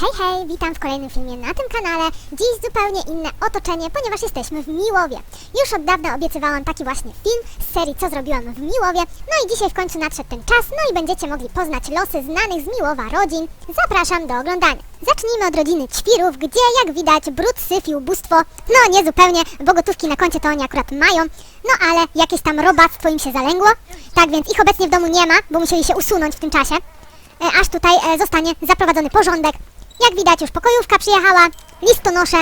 Hej, hej, witam w kolejnym filmie na tym kanale. Dziś zupełnie inne otoczenie, ponieważ jesteśmy w Miłowie. Już od dawna obiecywałam taki właśnie film z serii Co zrobiłam w Miłowie. No i dzisiaj w końcu nadszedł ten czas, no i będziecie mogli poznać losy znanych z Miłowa rodzin. Zapraszam do oglądania. Zacznijmy od rodziny Ćwirów, gdzie jak widać brud, syf i ubóstwo, no nie zupełnie, bo gotówki na koncie to oni akurat mają, no ale jakieś tam robactwo im się zalęgło. Tak więc ich obecnie w domu nie ma, bo musieli się usunąć w tym czasie. E, aż tutaj e, zostanie zaprowadzony porządek. Jak widać już pokojówka przyjechała, listonosze,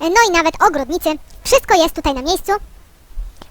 no i nawet ogrodnicy. Wszystko jest tutaj na miejscu.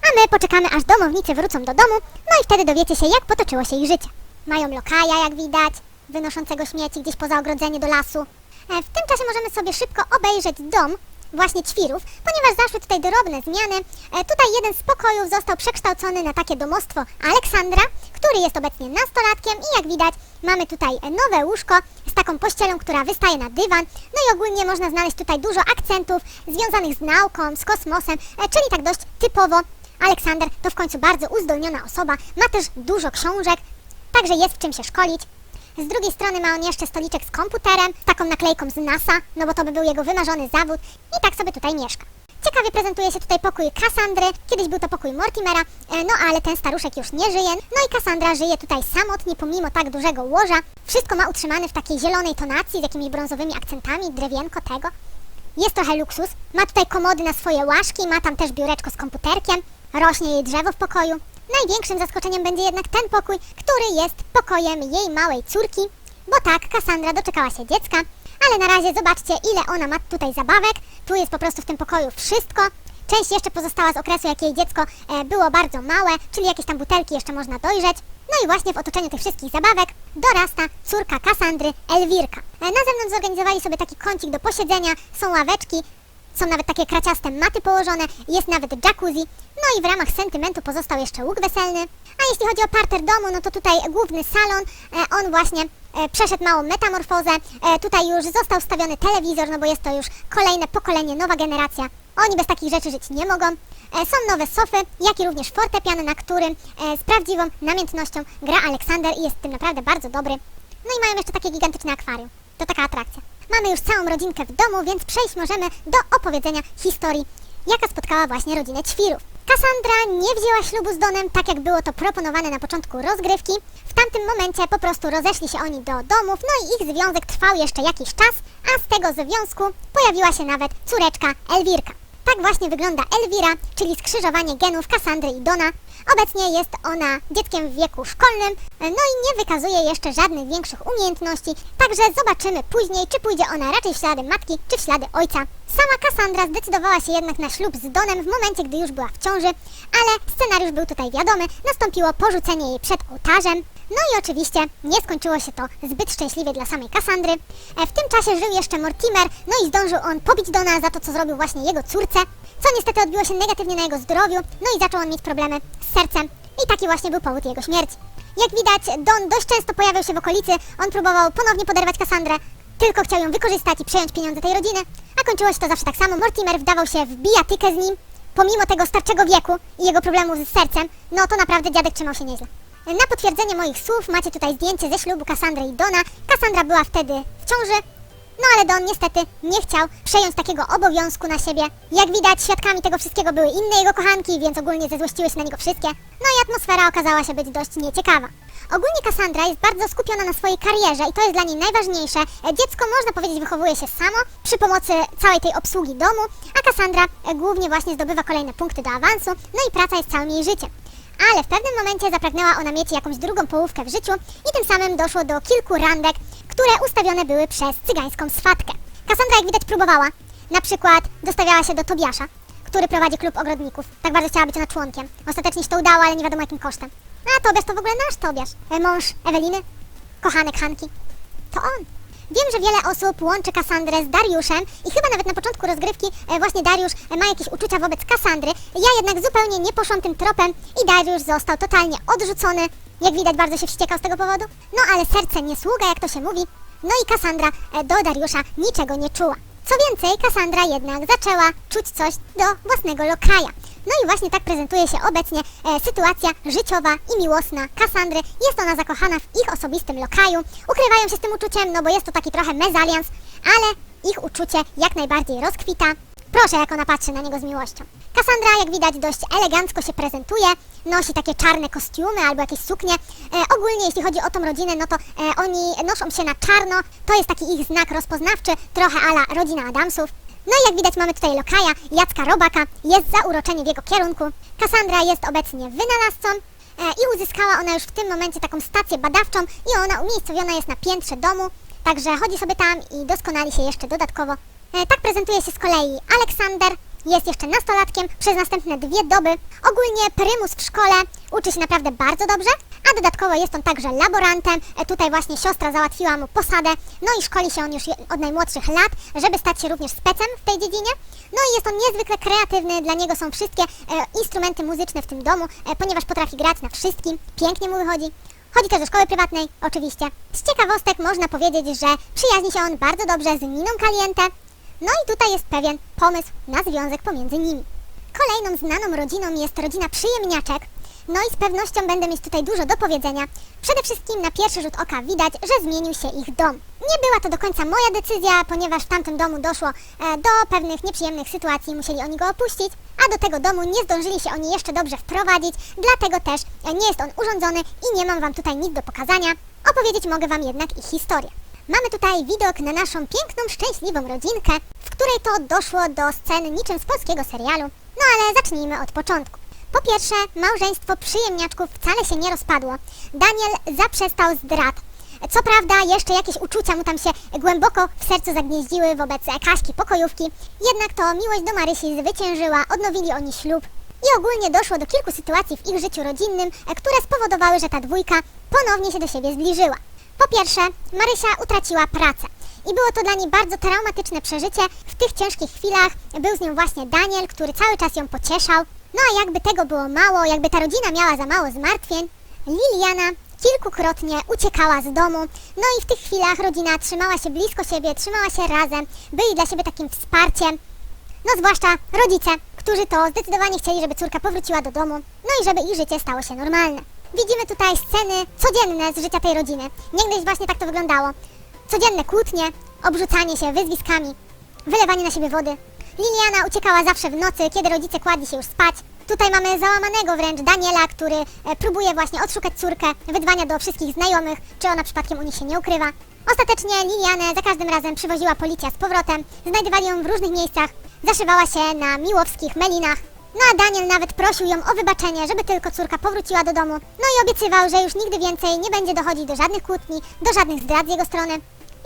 A my poczekamy aż domownicy wrócą do domu, no i wtedy dowiecie się jak potoczyło się ich życie. Mają lokaja jak widać, wynoszącego śmieci gdzieś poza ogrodzenie do lasu. E, W tym czasie możemy sobie szybko obejrzeć dom właśnie ćwirów, ponieważ zaszły tutaj drobne zmiany. E, Tutaj jeden z pokojów został przekształcony na takie domostwo Aleksandra, który jest obecnie nastolatkiem i jak widać mamy tutaj nowe łóżko taką pościelą, która wystaje na dywan. No i ogólnie można znaleźć tutaj dużo akcentów związanych z nauką, z kosmosem, e, czyli tak dość typowo Aleksander to w końcu bardzo uzdolniona osoba, ma też dużo książek, także jest w czym się szkolić. Z drugiej strony ma on jeszcze stoliczek z komputerem, taką naklejką z NASA, no bo to by był jego wymarzony zawód i tak sobie tutaj mieszka. Ciekawie prezentuje się tutaj pokój Kassandry, kiedyś był to pokój Mortimera, e, no ale ten staruszek już nie żyje. No i Kassandra żyje tutaj samotnie pomimo tak dużego łoża. Wszystko ma utrzymane w takiej zielonej tonacji z jakimiś brązowymi akcentami, drewienko tego. Jest trochę luksus, ma tutaj komody na swoje łaszki, ma tam też biureczko z komputerkiem, rośnie jej drzewo w pokoju. Największym zaskoczeniem będzie jednak ten pokój, który jest pokojem jej małej córki, bo tak, Kassandra doczekała się dziecka, ale na razie zobaczcie, ile ona ma tutaj zabawek. Tu jest po prostu w tym pokoju wszystko. Część jeszcze pozostała z okresu, jak jej dziecko e, było bardzo małe, czyli jakieś tam butelki jeszcze można dojrzeć. No i właśnie w otoczeniu tych wszystkich zabawek dorasta córka Kassandry, Elwirka. E, na zewnątrz zorganizowali sobie taki kącik do posiedzenia, są ławeczki, są nawet takie kraciaste maty położone, jest nawet jacuzzi, no i w ramach sentymentu pozostał jeszcze łuk weselny. A jeśli chodzi o parter domu, no to tutaj główny salon, e, on właśnie e, przeszedł małą metamorfozę. E, tutaj już został wstawiony telewizor, no bo jest to już kolejne pokolenie, nowa generacja. Oni bez takich rzeczy żyć nie mogą. Są nowe sofy, jak i również fortepian, na którym z prawdziwą namiętnością gra Aleksander i jest tym naprawdę bardzo dobry. No i mają jeszcze takie gigantyczne akwarium. To taka atrakcja. Mamy już całą rodzinkę w domu, więc przejść możemy do opowiedzenia historii, jaka spotkała właśnie rodzinę Ćwirów. Kassandra nie wzięła ślubu z Donem, tak jak było to proponowane na początku rozgrywki. W tamtym momencie po prostu rozeszli się oni do domów, no i ich związek trwał jeszcze jakiś czas, a z tego związku pojawiła się nawet córeczka Elwirka. Tak właśnie wygląda Elwira, czyli skrzyżowanie genów Kassandry i Dona. Obecnie jest ona dzieckiem w wieku szkolnym, no i nie wykazuje jeszcze żadnych większych umiejętności, także zobaczymy później, czy pójdzie ona raczej w ślady matki, czy w ślady ojca. Sama Kassandra zdecydowała się jednak na ślub z Donem w momencie, gdy już była w ciąży, ale scenariusz był tutaj wiadomy, nastąpiło porzucenie jej przed ołtarzem. No i oczywiście nie skończyło się to zbyt szczęśliwie dla samej Kassandry. E, W tym czasie żył jeszcze Mortimer, no i zdążył on pobić Dona za to, co zrobił właśnie jego córce, co niestety odbiło się negatywnie na jego zdrowiu, no i zaczął on mieć problemy z sercem i taki właśnie był powód jego śmierci. Jak widać, Don dość często pojawiał się w okolicy, on próbował ponownie poderwać Kassandrę, tylko chciał ją wykorzystać i przejąć pieniądze tej rodziny, a kończyło się to zawsze tak samo. Mortimer wdawał się w bijatykę z nim, pomimo tego starczego wieku i jego problemów z sercem, no to naprawdę dziadek trzymał się nieźle. Na potwierdzenie moich słów macie tutaj zdjęcie ze ślubu Kassandry i Dona. Kassandra była wtedy w ciąży, no ale Don niestety nie chciał przejąć takiego obowiązku na siebie. Jak widać, świadkami tego wszystkiego były inne jego kochanki, więc ogólnie zezłościły się na niego wszystkie. No i atmosfera okazała się być dość nieciekawa. Ogólnie Cassandra jest bardzo skupiona na swojej karierze i to jest dla niej najważniejsze. E, Dziecko, można powiedzieć, wychowuje się samo przy pomocy całej tej obsługi domu, a Cassandra e, głównie właśnie zdobywa kolejne punkty do awansu, no i praca jest całym jej życiem. Ale w pewnym momencie zapragnęła ona mieć jakąś drugą połówkę w życiu i tym samym doszło do kilku randek, które ustawione były przez cygańską swatkę. Kassandra, jak widać, próbowała. Na przykład dostawiała się do Tobiasza, który prowadzi klub ogrodników. Tak bardzo chciała być ona członkiem. Ostatecznie się to udało, ale nie wiadomo jakim kosztem. A Tobiasz to w ogóle nasz Tobiasz. E, Mąż Eweliny, kochanek Hanki. To on. Wiem, że wiele osób łączy Kassandrę z Dariuszem i chyba nawet na początku rozgrywki e, właśnie Dariusz e, ma jakieś uczucia wobec Kassandry. Ja jednak zupełnie nie poszłam tym tropem i Dariusz został totalnie odrzucony. Jak widać, bardzo się wściekał z tego powodu. No ale serce nie sługa, jak to się mówi. No i Kassandra e, do Dariusza niczego nie czuła. Co więcej, Kassandra jednak zaczęła czuć coś do własnego lokaja. No i właśnie tak prezentuje się obecnie e, sytuacja życiowa i miłosna Kassandry. Jest ona zakochana w ich osobistym lokaju. Ukrywają się z tym uczuciem, no bo jest to taki trochę mezalians, ale ich uczucie jak najbardziej rozkwita. Proszę, jak ona patrzy na niego z miłością. Kassandra, jak widać, dość elegancko się prezentuje. Nosi takie czarne kostiumy albo jakieś suknie. E, ogólnie, jeśli chodzi o tą rodzinę, no to e, oni noszą się na czarno. To jest taki ich znak rozpoznawczy, trochę ala rodzina Adamsów. No i jak widać, mamy tutaj lokaja Jacka Robaka. Jest zauroczenie w jego kierunku. Kassandra jest obecnie wynalazcą. E, I uzyskała ona już w tym momencie taką stację badawczą i ona umiejscowiona jest na piętrze domu. Także chodzi sobie tam i doskonali się jeszcze dodatkowo. E, tak prezentuje się z kolei Aleksander. Jest jeszcze nastolatkiem przez następne dwie doby. Ogólnie prymus w szkole uczy się naprawdę bardzo dobrze, a dodatkowo jest on także laborantem. E, tutaj właśnie siostra załatwiła mu posadę, no i szkoli się on już od najmłodszych lat, żeby stać się również specem w tej dziedzinie. No i jest on niezwykle kreatywny, dla niego są wszystkie e, instrumenty muzyczne w tym domu, e, ponieważ potrafi grać na wszystkim, pięknie mu wychodzi. Chodzi też do szkoły prywatnej, oczywiście. Z ciekawostek można powiedzieć, że przyjaźni się on bardzo dobrze z Niną Caliente. No i tutaj jest pewien pomysł na związek pomiędzy nimi. Kolejną znaną rodziną jest rodzina przyjemniaczek. No i z pewnością będę mieć tutaj dużo do powiedzenia. Przede wszystkim na pierwszy rzut oka widać, że zmienił się ich dom. Nie była to do końca moja decyzja, ponieważ w tamtym domu doszło e, do pewnych nieprzyjemnych sytuacji, musieli oni go opuścić, a do tego domu nie zdążyli się oni jeszcze dobrze wprowadzić, dlatego też e, nie jest on urządzony i nie mam wam tutaj nic do pokazania. Opowiedzieć mogę wam jednak ich historię. Mamy tutaj widok na naszą piękną, szczęśliwą rodzinkę, w której to doszło do scen niczym z polskiego serialu. No ale zacznijmy od początku. Po pierwsze, małżeństwo przyjemniaczków wcale się nie rozpadło. Daniel zaprzestał zdrad. Co prawda, jeszcze jakieś uczucia mu tam się głęboko w sercu zagnieździły wobec Kaśki pokojówki, jednak to miłość do Marysi zwyciężyła, odnowili oni ślub. I ogólnie doszło do kilku sytuacji w ich życiu rodzinnym, które spowodowały, że ta dwójka ponownie się do siebie zbliżyła. Po pierwsze, Marysia utraciła pracę. I było to dla niej bardzo traumatyczne przeżycie. W tych ciężkich chwilach był z nią właśnie Daniel, który cały czas ją pocieszał. No a jakby tego było mało, jakby ta rodzina miała za mało zmartwień, Liliana kilkukrotnie uciekała z domu. No i w tych chwilach rodzina trzymała się blisko siebie, trzymała się razem, byli dla siebie takim wsparciem. No zwłaszcza rodzice, którzy to zdecydowanie chcieli, żeby córka powróciła do domu, no i żeby ich życie stało się normalne. Widzimy tutaj sceny codzienne z życia tej rodziny. Niegdyś właśnie tak to wyglądało. Codzienne kłótnie, obrzucanie się wyzwiskami, wylewanie na siebie wody. Liliana uciekała zawsze w nocy, kiedy rodzice kładli się już spać. Tutaj mamy załamanego wręcz Daniela, który e, próbuje właśnie odszukać córkę, wydwania do wszystkich znajomych, czy ona przypadkiem u nich się nie ukrywa. Ostatecznie Lilianę za każdym razem przywoziła policja z powrotem, znajdowali ją w różnych miejscach, zaszywała się na miłowskich melinach. No a Daniel nawet prosił ją o wybaczenie, żeby tylko córka powróciła do domu. No i obiecywał, że już nigdy więcej nie będzie dochodzić do żadnych kłótni, do żadnych zdrad z jego strony.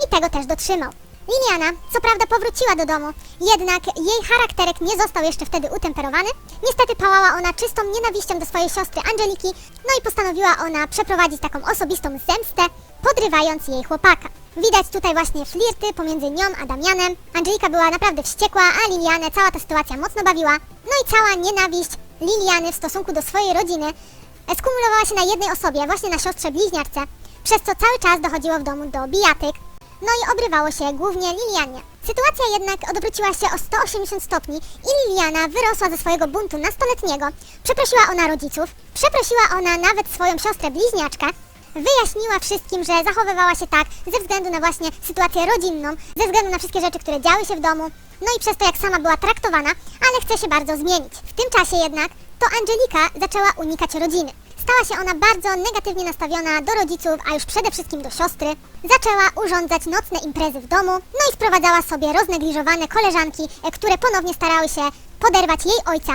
I tego też dotrzymał. Liliana, co prawda, powróciła do domu, jednak jej charakterek nie został jeszcze wtedy utemperowany. Niestety pałała ona czystą nienawiścią do swojej siostry Angeliki, no i postanowiła ona przeprowadzić taką osobistą zemstę, podrywając jej chłopaka. Widać tutaj właśnie flirty pomiędzy nią a Damianem. Angelika była naprawdę wściekła, a Lilianę cała ta sytuacja mocno bawiła. No i cała nienawiść Liliany w stosunku do swojej rodziny skumulowała się na jednej osobie, właśnie na siostrze bliźniarce, przez co cały czas dochodziło w domu do bijatyk, no i obrywało się głównie Lilianie. Sytuacja jednak odwróciła się o 180 stopni i Liliana wyrosła ze swojego buntu nastoletniego. Przeprosiła ona rodziców, przeprosiła ona nawet swoją siostrę bliźniaczkę, wyjaśniła wszystkim, że zachowywała się tak ze względu na właśnie sytuację rodzinną, ze względu na wszystkie rzeczy, które działy się w domu, no i przez to jak sama była traktowana, ale chce się bardzo zmienić. W tym czasie jednak to Angelika zaczęła unikać rodziny. Stała się ona bardzo negatywnie nastawiona do rodziców, a już przede wszystkim do siostry. Zaczęła urządzać nocne imprezy w domu, no i sprowadzała sobie roznegliżowane koleżanki, e, które ponownie starały się poderwać jej ojca.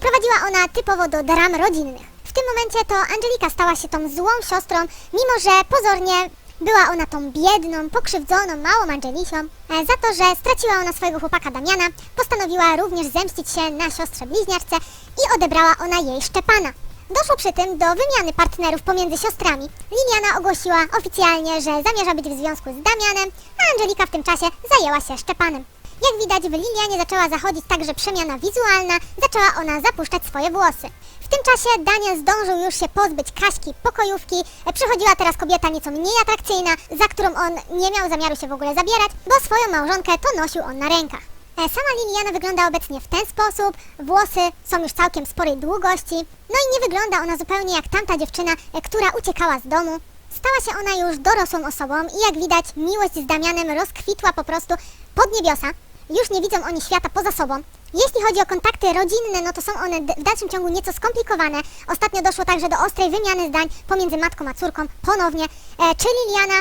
Prowadziła ona typowo do dram rodzinnych. Tym momencie to Angelika stała się tą złą siostrą, mimo że pozornie była ona tą biedną, pokrzywdzoną, małą Angelisią. E, Za to, że straciła ona swojego chłopaka Damiana, postanowiła również zemścić się na siostrze bliźniarce i odebrała ona jej Szczepana. Doszło przy tym do wymiany partnerów pomiędzy siostrami. Liliana ogłosiła oficjalnie, że zamierza być w związku z Damianem, a Angelika w tym czasie zajęła się Szczepanem. Jak widać, w Lilianie zaczęła zachodzić także przemiana wizualna, zaczęła ona zapuszczać swoje włosy. W tym czasie Daniel zdążył już się pozbyć Kaśki pokojówki. E, Przychodziła teraz kobieta nieco mniej atrakcyjna, za którą on nie miał zamiaru się w ogóle zabierać, bo swoją małżonkę to nosił on na rękach. E, Sama Liliana wygląda obecnie w ten sposób, włosy są już całkiem sporej długości, no i nie wygląda ona zupełnie jak tamta dziewczyna, e, która uciekała z domu. Stała się ona już dorosłą osobą i jak widać miłość z Damianem rozkwitła po prostu pod niebiosa. Już nie widzą oni świata poza sobą. Jeśli chodzi o kontakty rodzinne, no to są one w dalszym ciągu nieco skomplikowane. Ostatnio doszło także do ostrej wymiany zdań pomiędzy matką a córką ponownie. E, czy Liliana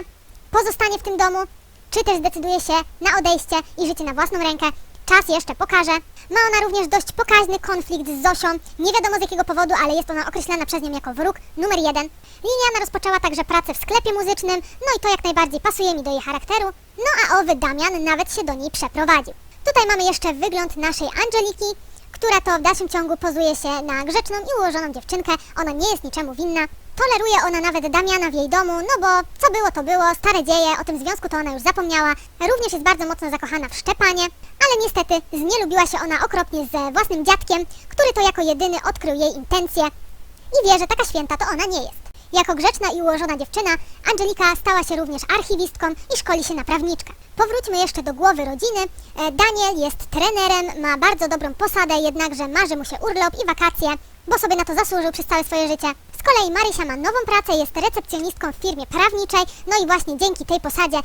pozostanie w tym domu, czy też zdecyduje się na odejście i życie na własną rękę? Czas jeszcze pokaże. Ma ona również dość pokaźny konflikt z Zosią. Nie wiadomo z jakiego powodu, ale jest ona określana przez nią jako wróg numer jeden. Liliana rozpoczęła także pracę w sklepie muzycznym, no i to jak najbardziej pasuje mi do jej charakteru. No a owy Damian nawet się do niej przeprowadził. Tutaj mamy jeszcze wygląd naszej Angeliki, która to w dalszym ciągu pozuje się na grzeczną i ułożoną dziewczynkę. Ona nie jest niczemu winna. Toleruje ona nawet Damiana w jej domu, no bo co było, to było, stare dzieje, o tym związku to ona już zapomniała. Również jest bardzo mocno zakochana w Szczepanie, ale niestety znielubiła się ona okropnie ze własnym dziadkiem, który to jako jedyny odkrył jej intencje i wie, że taka święta to ona nie jest. Jako grzeczna i ułożona dziewczyna, Angelika stała się również archiwistką i szkoli się na prawniczkę. Powróćmy jeszcze do głowy rodziny. E, Daniel jest trenerem, ma bardzo dobrą posadę, jednakże marzy mu się urlop i wakacje, bo sobie na to zasłużył przez całe swoje życie. Z kolei Marysia ma nową pracę, jest recepcjonistką w firmie prawniczej, no i właśnie dzięki tej posadzie e,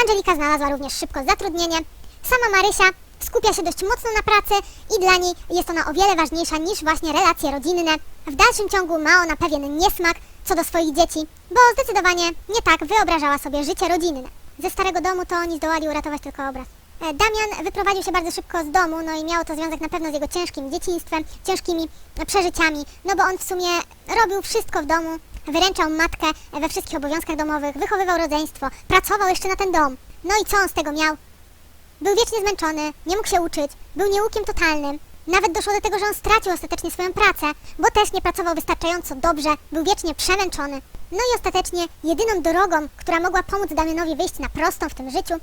Angelika znalazła również szybko zatrudnienie. Sama Marysia skupia się dość mocno na pracy i dla niej jest ona o wiele ważniejsza niż właśnie relacje rodzinne. W dalszym ciągu ma ona pewien niesmak co do swoich dzieci, bo zdecydowanie nie tak wyobrażała sobie życie rodzinne. Ze starego domu to oni zdołali uratować tylko obraz. E, Damian wyprowadził się bardzo szybko z domu, no i miało to związek na pewno z jego ciężkim dzieciństwem, ciężkimi przeżyciami, no bo on w sumie robił wszystko w domu, wyręczał matkę we wszystkich obowiązkach domowych, wychowywał rodzeństwo, pracował jeszcze na ten dom. No i co on z tego miał? Był wiecznie zmęczony, nie mógł się uczyć, był nieukiem totalnym. Nawet doszło do tego, że on stracił ostatecznie swoją pracę, bo też nie pracował wystarczająco dobrze, był wiecznie przemęczony. No i ostatecznie jedyną drogą, która mogła pomóc Damianowi wyjść na prostą w tym życiu,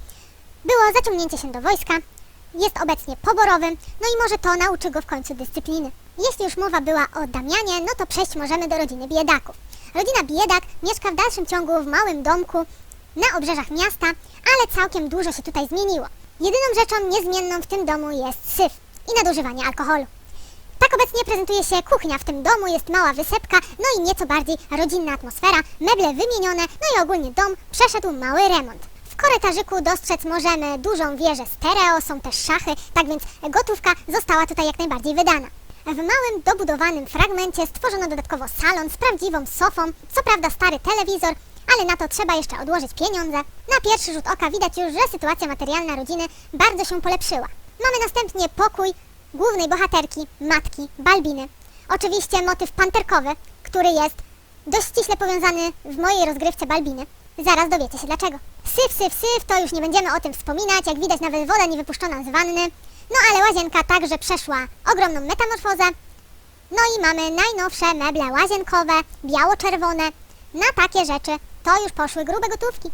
było zaciągnięcie się do wojska. Jest obecnie poborowym, no i może to nauczy go w końcu dyscypliny. Jeśli już mowa była o Damianie, no to przejść możemy do rodziny biedaków. Rodzina biedak mieszka w dalszym ciągu w małym domku na obrzeżach miasta, ale całkiem dużo się tutaj zmieniło. Jedyną rzeczą niezmienną w tym domu jest syf i nadużywanie alkoholu. Tak obecnie prezentuje się kuchnia w tym domu, jest mała wysepka, no i nieco bardziej rodzinna atmosfera, meble wymienione, no i ogólnie dom przeszedł mały remont. W korytarzyku dostrzec możemy dużą wieżę stereo, są też szachy, tak więc gotówka została tutaj jak najbardziej wydana. W małym, dobudowanym fragmencie stworzono dodatkowo salon z prawdziwą sofą, co prawda stary telewizor, ale na to trzeba jeszcze odłożyć pieniądze. Na pierwszy rzut oka widać już, że sytuacja materialna rodziny bardzo się polepszyła. Mamy następnie pokój głównej bohaterki, matki, Balbiny. Oczywiście motyw panterkowy, który jest dość ściśle powiązany w mojej rozgrywce Balbiny. Zaraz dowiecie się dlaczego. Syf, syf, syf, to już nie będziemy o tym wspominać, jak widać nawet woda nie wypuszczona z wanny. No ale łazienka także przeszła ogromną metamorfozę. No i mamy najnowsze meble łazienkowe, biało-czerwone. Na takie rzeczy to już poszły grube gotówki.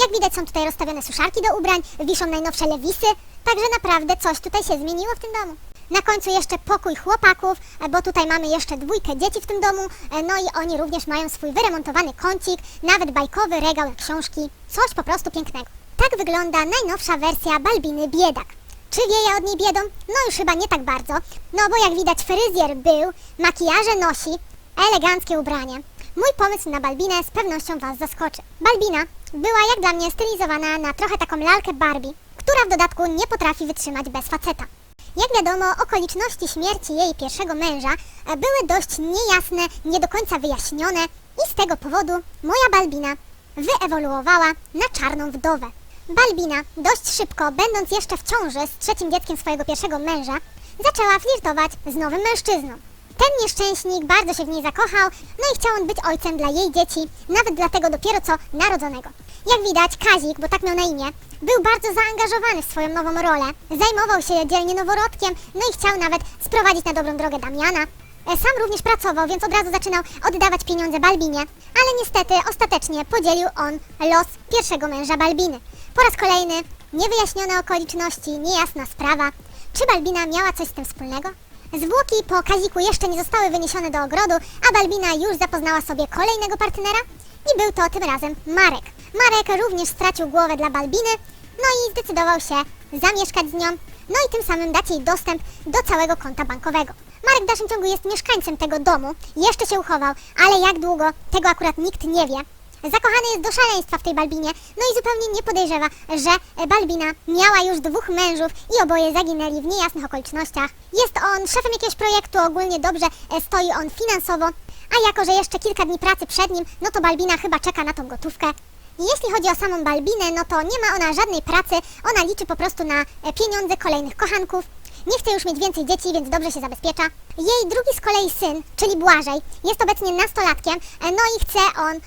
Jak widać są tutaj rozstawione suszarki do ubrań, wiszą najnowsze lewisy, także naprawdę coś tutaj się zmieniło w tym domu. Na końcu jeszcze pokój chłopaków, bo tutaj mamy jeszcze dwójkę dzieci w tym domu, no i oni również mają swój wyremontowany kącik, nawet bajkowy regał na książki, coś po prostu pięknego. Tak wygląda najnowsza wersja Balbiny Biedak. Czy wieje od niej biedą? No już chyba nie tak bardzo, no bo jak widać fryzjer był, makijaże nosi, eleganckie ubranie. Mój pomysł na Balbinę z pewnością Was zaskoczy. Balbina była jak dla mnie stylizowana na trochę taką lalkę Barbie, która w dodatku nie potrafi wytrzymać bez faceta. Jak wiadomo, okoliczności śmierci jej pierwszego męża były dość niejasne, nie do końca wyjaśnione i z tego powodu moja Balbina wyewoluowała na czarną wdowę. Balbina dość szybko, będąc jeszcze w ciąży z trzecim dzieckiem swojego pierwszego męża, zaczęła flirtować z nowym mężczyzną. Ten nieszczęśnik bardzo się w niej zakochał, no i chciał on być ojcem dla jej dzieci, nawet dla tego dopiero co narodzonego. Jak widać, Kazik, bo tak miał na imię, był bardzo zaangażowany w swoją nową rolę. Zajmował się dzielnie noworodkiem, no i chciał nawet sprowadzić na dobrą drogę Damiana. E, Sam również pracował, więc od razu zaczynał oddawać pieniądze Balbinie, ale niestety ostatecznie podzielił on los pierwszego męża Balbiny. Po raz kolejny niewyjaśnione okoliczności, niejasna sprawa. Czy Balbina miała coś z tym wspólnego? Zwłoki po Kaziku jeszcze nie zostały wyniesione do ogrodu, a Balbina już zapoznała sobie kolejnego partnera i był to tym razem Marek. Marek również stracił głowę dla Balbiny, no i zdecydował się zamieszkać z nią. no i tym samym dać jej dostęp do całego konta bankowego. Marek w dalszym ciągu jest mieszkańcem tego domu, jeszcze się uchował, ale jak długo, tego akurat nikt nie wie. Zakochany jest do szaleństwa w tej Balbinie, no i zupełnie nie podejrzewa, że Balbina miała już dwóch mężów i oboje zaginęli w niejasnych okolicznościach. Jest on szefem jakiegoś projektu, ogólnie dobrze e, stoi on finansowo, a jako, że jeszcze kilka dni pracy przed nim, no to Balbina chyba czeka na tą gotówkę. Jeśli chodzi o samą Balbinę, no to nie ma ona żadnej pracy, ona liczy po prostu na e, pieniądze kolejnych kochanków. Nie chce już mieć więcej dzieci, więc dobrze się zabezpiecza. Jej drugi z kolei syn, czyli Błażej, jest obecnie nastolatkiem, e, no i chce on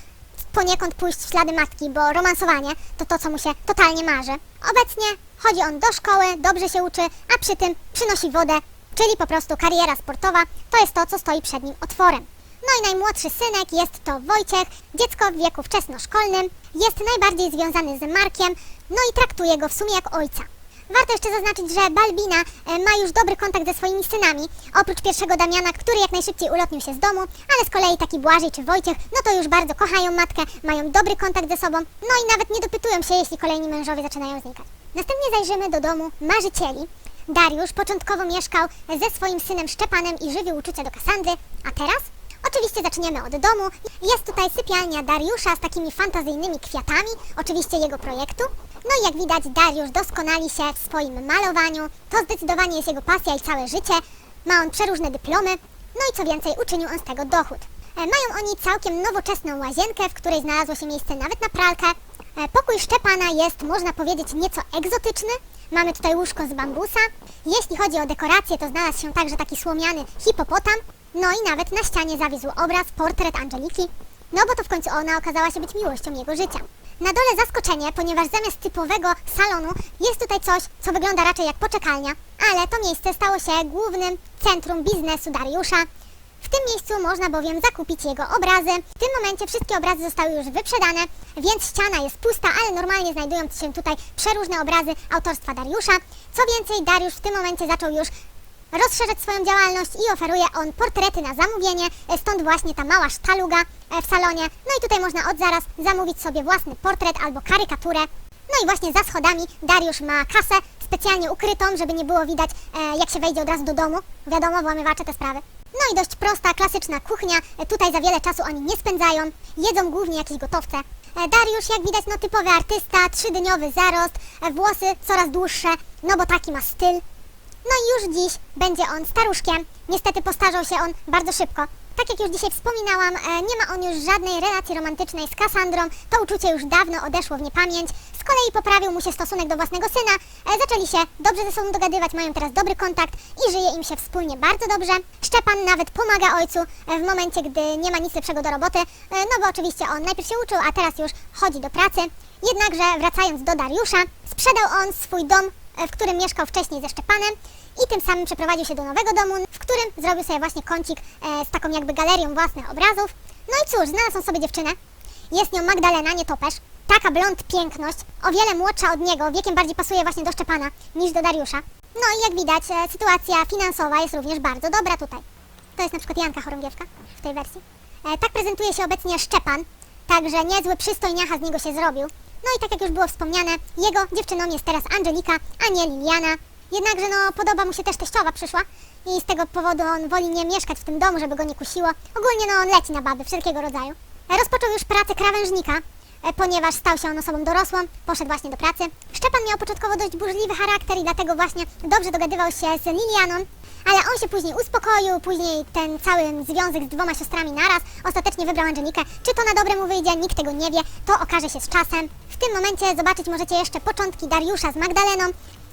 poniekąd pójść w ślady matki, bo romansowanie to to, co mu się totalnie marzy. Obecnie chodzi on do szkoły, dobrze się uczy, a przy tym przynosi wodę, czyli po prostu kariera sportowa, to jest to, co stoi przed nim otworem. No i najmłodszy synek jest to Wojciech, dziecko w wieku wczesnoszkolnym, jest najbardziej związany z Markiem, no i traktuje go w sumie jak ojca. Warto jeszcze zaznaczyć, że Balbina e, ma już dobry kontakt ze swoimi synami, oprócz pierwszego Damiana, który jak najszybciej ulotnił się z domu, ale z kolei taki Błażej czy Wojciech, no to już bardzo kochają matkę, mają dobry kontakt ze sobą, no i nawet nie dopytują się, jeśli kolejni mężowie zaczynają znikać. Następnie zajrzymy do domu marzycieli. Dariusz początkowo mieszkał ze swoim synem Szczepanem i żywił uczucia do Kasandry, a teraz Oczywiście zaczniemy od domu. Jest tutaj sypialnia Dariusza z takimi fantazyjnymi kwiatami, oczywiście jego projektu. No i jak widać Dariusz doskonali się w swoim malowaniu. To zdecydowanie jest jego pasja i całe życie. Ma on przeróżne dyplomy. No i co więcej, uczynił on z tego dochód. E, Mają oni całkiem nowoczesną łazienkę, w której znalazło się miejsce nawet na pralkę. E, Pokój Szczepana jest, można powiedzieć, nieco egzotyczny. Mamy tutaj łóżko z bambusa. Jeśli chodzi o dekorację, to znalazł się także taki słomiany hipopotam. No i nawet na ścianie zawisł obraz, portret Angeliki. No bo to w końcu ona okazała się być miłością jego życia. Na dole zaskoczenie, ponieważ zamiast typowego salonu jest tutaj coś, co wygląda raczej jak poczekalnia, ale to miejsce stało się głównym centrum biznesu Dariusza. W tym miejscu można bowiem zakupić jego obrazy. W tym momencie wszystkie obrazy zostały już wyprzedane, więc ściana jest pusta, ale normalnie znajdują się tutaj przeróżne obrazy autorstwa Dariusza. Co więcej, Dariusz w tym momencie zaczął już rozszerzać swoją działalność i oferuje on portrety na zamówienie, e, stąd właśnie ta mała sztaluga e, w salonie. No i tutaj można od zaraz zamówić sobie własny portret albo karykaturę. No i właśnie za schodami Dariusz ma kasę specjalnie ukrytą, żeby nie było widać e, jak się wejdzie od razu do domu. Wiadomo, włamywacze te sprawy. No i dość prosta, klasyczna kuchnia. Tutaj za wiele czasu oni nie spędzają. Jedzą głównie jakieś gotowce. Dariusz, jak widać, no typowy artysta, trzydniowy zarost, włosy coraz dłuższe, no bo taki ma styl. No i już dziś będzie on staruszkiem. Niestety postarzał się on bardzo szybko. Tak jak już dzisiaj wspominałam, e, nie ma on już żadnej relacji romantycznej z Kassandrą. To uczucie już dawno odeszło w niepamięć. Z kolei poprawił mu się stosunek do własnego syna. E, Zaczęli się dobrze ze sobą dogadywać, mają teraz dobry kontakt i żyje im się wspólnie bardzo dobrze. Szczepan nawet pomaga ojcu e, w momencie, gdy nie ma nic lepszego do roboty. No bo oczywiście on najpierw się uczył, a teraz już chodzi do pracy. Jednakże wracając do Dariusza, sprzedał on swój dom w którym mieszkał wcześniej ze Szczepanem i tym samym przeprowadził się do nowego domu, w którym zrobił sobie właśnie kącik e, z taką jakby galerią własnych obrazów. No i cóż, znalazł sobie dziewczynę. Jest nią Magdalena Nietopesz. Taka blond piękność, o wiele młodsza od niego, wiekiem bardziej pasuje właśnie do Szczepana niż do Dariusza. No i jak widać, e, sytuacja finansowa jest również bardzo dobra tutaj. To jest na przykład Janka Chorągiewka w tej wersji. E, tak prezentuje się obecnie Szczepan, także niezły przystojniacha z niego się zrobił. No i tak jak już było wspomniane, jego dziewczyną jest teraz Angelika, a nie Liliana. Jednakże no podoba mu się też teściowa przyszła i z tego powodu on woli nie mieszkać w tym domu, żeby go nie kusiło. Ogólnie no on leci na baby wszelkiego rodzaju. Rozpoczął już pracę krawężnika, e, ponieważ stał się on osobą dorosłą, poszedł właśnie do pracy. Szczepan miał początkowo dość burzliwy charakter i dlatego właśnie dobrze dogadywał się z Lilianą, ale on się później uspokoił, później ten cały związek z dwoma siostrami naraz ostatecznie wybrał Angelikę. Czy to na dobre mu wyjdzie, nikt tego nie wie, to okaże się z czasem. W tym momencie zobaczyć możecie jeszcze początki Dariusza z Magdaleną.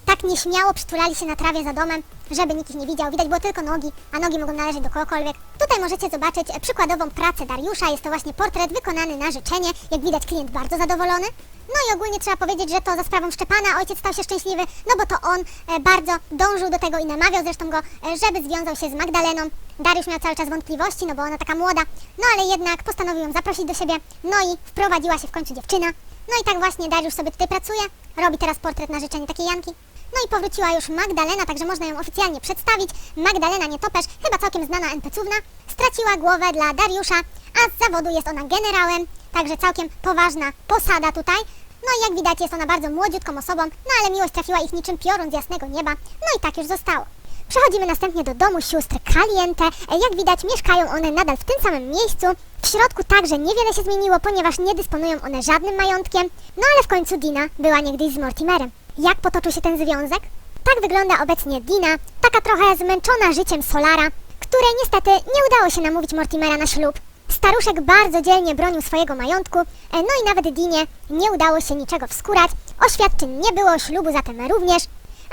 Tak nieśmiało przytulali się na trawie za domem, żeby nikt ich nie widział. Widać było tylko nogi, a nogi mogą należeć do kogokolwiek. Tutaj możecie zobaczyć przykładową pracę Dariusza. Jest to właśnie portret wykonany na życzenie. Jak widać klient bardzo zadowolony. No i ogólnie trzeba powiedzieć, że to za sprawą Szczepana ojciec stał się szczęśliwy, no bo to on e, bardzo dążył do tego i namawiał zresztą go, e, żeby związał się z Magdaleną. Dariusz miał cały czas wątpliwości, no bo ona taka młoda, no ale jednak postanowił ją zaprosić do siebie, no i wprowadziła się w końcu dziewczyna. No i tak właśnie Dariusz sobie tutaj pracuje, robi teraz portret na życzenie takiej Janki. No i powróciła już Magdalena, także można ją oficjalnie przedstawić. Magdalena Nietopesz, chyba całkiem znana NPC-ówna, straciła głowę dla Dariusza, a z zawodu jest ona generałem, także całkiem poważna posada tutaj. No i jak widać jest ona bardzo młodziutką osobą, no ale miłość trafiła ich niczym piorun z jasnego nieba, no i tak już zostało. Przechodzimy następnie do domu sióstr Caliente. Jak widać mieszkają one nadal w tym samym miejscu. W środku także niewiele się zmieniło, ponieważ nie dysponują one żadnym majątkiem. No ale w końcu Dina była niegdyś z Mortimerem. Jak potoczył się ten związek? Tak wygląda obecnie Dina, taka trochę zmęczona życiem Solara, której niestety nie udało się namówić Mortimera na ślub. Staruszek bardzo dzielnie bronił swojego majątku, e, no i nawet Dinie nie udało się niczego wskurać. Oświadczeń nie było, ślubu zatem również.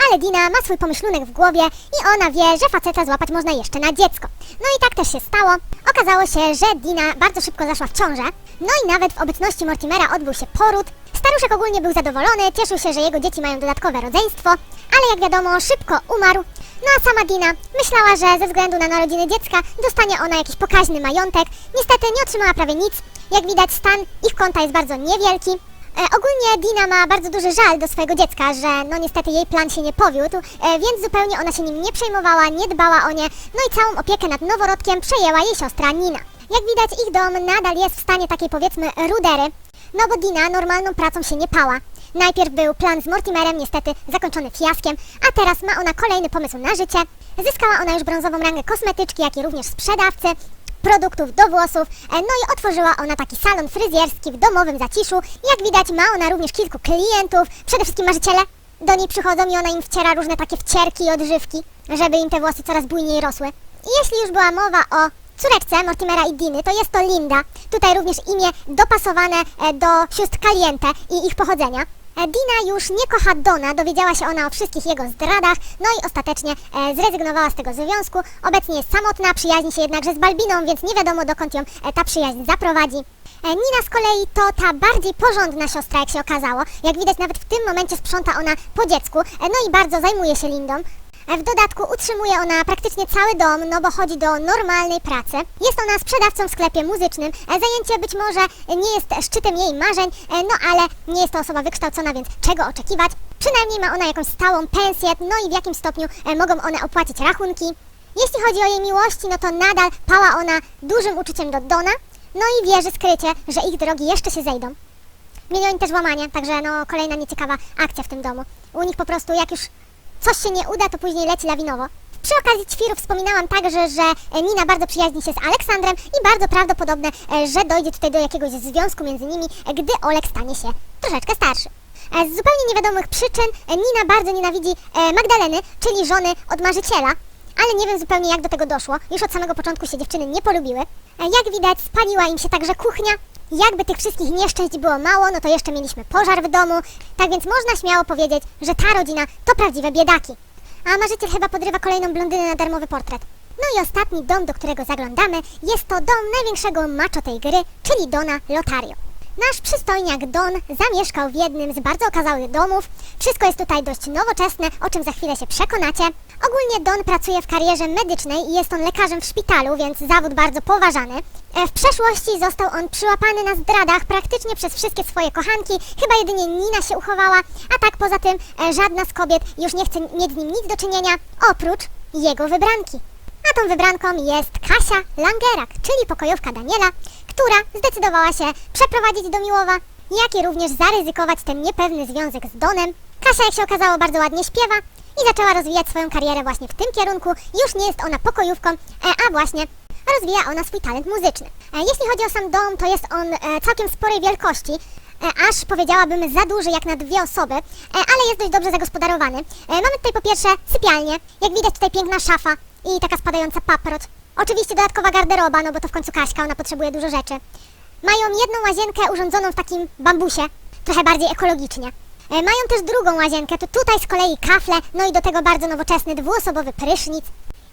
Ale Dina ma swój pomyślunek w głowie i ona wie, że faceta złapać można jeszcze na dziecko. No i tak też się stało. Okazało się, że Dina bardzo szybko zaszła w ciążę. No i nawet w obecności Mortimera odbył się poród. Staruszek ogólnie był zadowolony, cieszył się, że jego dzieci mają dodatkowe rodzeństwo, ale jak wiadomo szybko umarł. No a sama Dina myślała, że ze względu na narodziny dziecka dostanie ona jakiś pokaźny majątek. Niestety nie otrzymała prawie nic. Jak widać stan ich konta jest bardzo niewielki. E, ogólnie Dina ma bardzo duży żal do swojego dziecka, że no niestety jej plan się nie powiódł, e, więc zupełnie ona się nim nie przejmowała, nie dbała o nie, no i całą opiekę nad noworodkiem przejęła jej siostra Nina. Jak widać ich dom nadal jest w stanie takiej powiedzmy rudery, no bo Dina normalną pracą się nie pała. Najpierw był plan z Mortimerem, niestety zakończony fiaskiem, a teraz ma ona kolejny pomysł na życie. Zyskała ona już brązową rangę kosmetyczki, jak i również sprzedawcy produktów do włosów. E, No i otworzyła ona taki salon fryzjerski w domowym zaciszu. Jak widać ma ona również kilku klientów, przede wszystkim marzyciele. Do niej przychodzą i ona im wciera różne takie wcierki i odżywki, żeby im te włosy coraz bujniej rosły. I jeśli już była mowa o córeczce Mortimera i Diny, to jest to Linda. Tutaj również imię dopasowane e, do sióstr Caliente i ich pochodzenia. E, Dina już nie kocha Dona, dowiedziała się ona o wszystkich jego zdradach, no i ostatecznie e, zrezygnowała z tego związku. Obecnie jest samotna, przyjaźni się jednakże z Balbiną, więc nie wiadomo dokąd ją e, ta przyjaźń zaprowadzi. Nina z kolei to ta bardziej porządna siostra, jak się okazało. Jak widać, nawet w tym momencie sprząta ona po dziecku, no i bardzo zajmuje się Lindą. W dodatku utrzymuje ona praktycznie cały dom, no bo chodzi do normalnej pracy. Jest ona sprzedawcą w sklepie muzycznym. E, Zajęcie być może nie jest szczytem jej marzeń, e, no ale nie jest to osoba wykształcona, więc czego oczekiwać? Przynajmniej ma ona jakąś stałą pensję, no i w jakim stopniu e, mogą one opłacić rachunki. Jeśli chodzi o jej miłości, no to nadal pała ona dużym uczuciem do Dona, no i wierzy skrycie, że ich drogi jeszcze się zejdą. Mieli oni też łamanie, także no kolejna nieciekawa akcja w tym domu. U nich po prostu jak już coś się nie uda, to później leci lawinowo. Przy okazji ćwirów wspominałam także, że e, Nina bardzo przyjaźni się z Aleksandrem i bardzo prawdopodobne, e, że dojdzie tutaj do jakiegoś związku między nimi, e, gdy Olek stanie się troszeczkę starszy. Z zupełnie niewiadomych przyczyn Nina bardzo nienawidzi Magdaleny, czyli żony od marzyciela, ale nie wiem zupełnie jak do tego doszło. Już od samego początku się dziewczyny nie polubiły. Jak widać, spaliła im się także kuchnia. Jakby tych wszystkich nieszczęść było mało, no to jeszcze mieliśmy pożar w domu. Tak więc można śmiało powiedzieć, że ta rodzina to prawdziwe biedaki. A marzyciel chyba podrywa kolejną blondynę na darmowy portret. No i ostatni dom, do którego zaglądamy, jest to dom największego macho tej gry, czyli Dona Lotario. Nasz przystojniak Don zamieszkał w jednym z bardzo okazałych domów. Wszystko jest tutaj dość nowoczesne, o czym za chwilę się przekonacie. Ogólnie Don pracuje w karierze medycznej i jest on lekarzem w szpitalu, więc zawód bardzo poważany. E, W przeszłości został on przyłapany na zdradach praktycznie przez wszystkie swoje kochanki. Chyba jedynie Nina się uchowała, a tak poza tym e, żadna z kobiet już nie chce mieć z nim nic do czynienia, oprócz jego wybranki. A tą wybranką jest Kasia Langerak, czyli pokojówka Daniela, która zdecydowała się przeprowadzić do Miłowa, jak i również zaryzykować ten niepewny związek z Donem. Kasia, jak się okazało, bardzo ładnie śpiewa i zaczęła rozwijać swoją karierę właśnie w tym kierunku. Już nie jest ona pokojówką, e, a właśnie rozwija ona swój talent muzyczny. E, Jeśli chodzi o sam dom, to jest on e, całkiem sporej wielkości, aż powiedziałabym za duży jak na dwie osoby, ale jest dość dobrze zagospodarowany. Mamy tutaj po pierwsze sypialnię, jak widać tutaj piękna szafa i taka spadająca paproć. Oczywiście dodatkowa garderoba, no bo to w końcu Kaśka, ona potrzebuje dużo rzeczy. Mają jedną łazienkę urządzoną w takim bambusie, trochę bardziej ekologicznie. E, Mają też drugą łazienkę, to tutaj z kolei kafle, no i do tego bardzo nowoczesny dwuosobowy prysznic.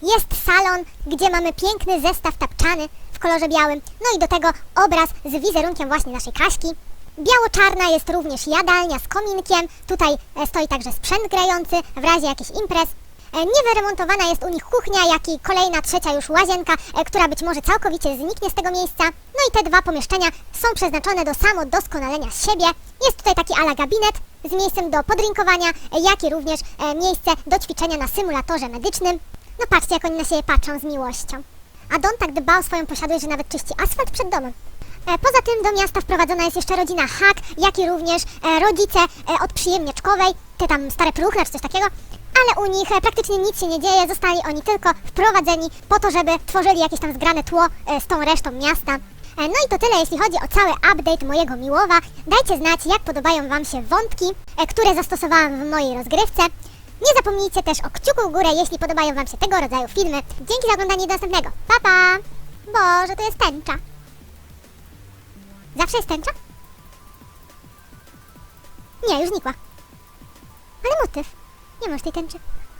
Jest salon, gdzie mamy piękny zestaw tapczany w kolorze białym, no i do tego obraz z wizerunkiem właśnie naszej Kaśki. Biało-czarna jest również jadalnia z kominkiem, tutaj e, stoi także sprzęt grający w razie jakichś imprez. E, Niewyremontowana jest u nich kuchnia, jak i kolejna, trzecia już łazienka, e, która być może całkowicie zniknie z tego miejsca. No i te dwa pomieszczenia są przeznaczone do samodoskonalenia siebie. Jest tutaj taki ala gabinet z miejscem do podrinkowania, e, jak i również miejsce do ćwiczenia na symulatorze medycznym. No patrzcie, jak oni na siebie patrzą z miłością. A Don tak dba o swoją posiadłość, że nawet czyści asfalt przed domem. Poza tym do miasta wprowadzona jest jeszcze rodzina Hak, jak i również rodzice od przyjemniaczkowej, te tam stare pruchne czy coś takiego, ale u nich e, praktycznie nic się nie dzieje, zostali oni tylko wprowadzeni po to, żeby tworzyli jakieś tam zgrane tło e, z tą resztą miasta. E, No i to tyle, jeśli chodzi o cały update mojego Miłowa. Dajcie znać, jak podobają Wam się wątki, które zastosowałam w mojej rozgrywce. Nie zapomnijcie też o kciuku w górę, jeśli podobają Wam się tego rodzaju filmy. Dzięki za oglądanie do następnego. Pa, pa! Boże, to jest tęcza. Zawsze jest tęcza? Nie, już znikła. Ale motyw. Nie masz tej tęczy.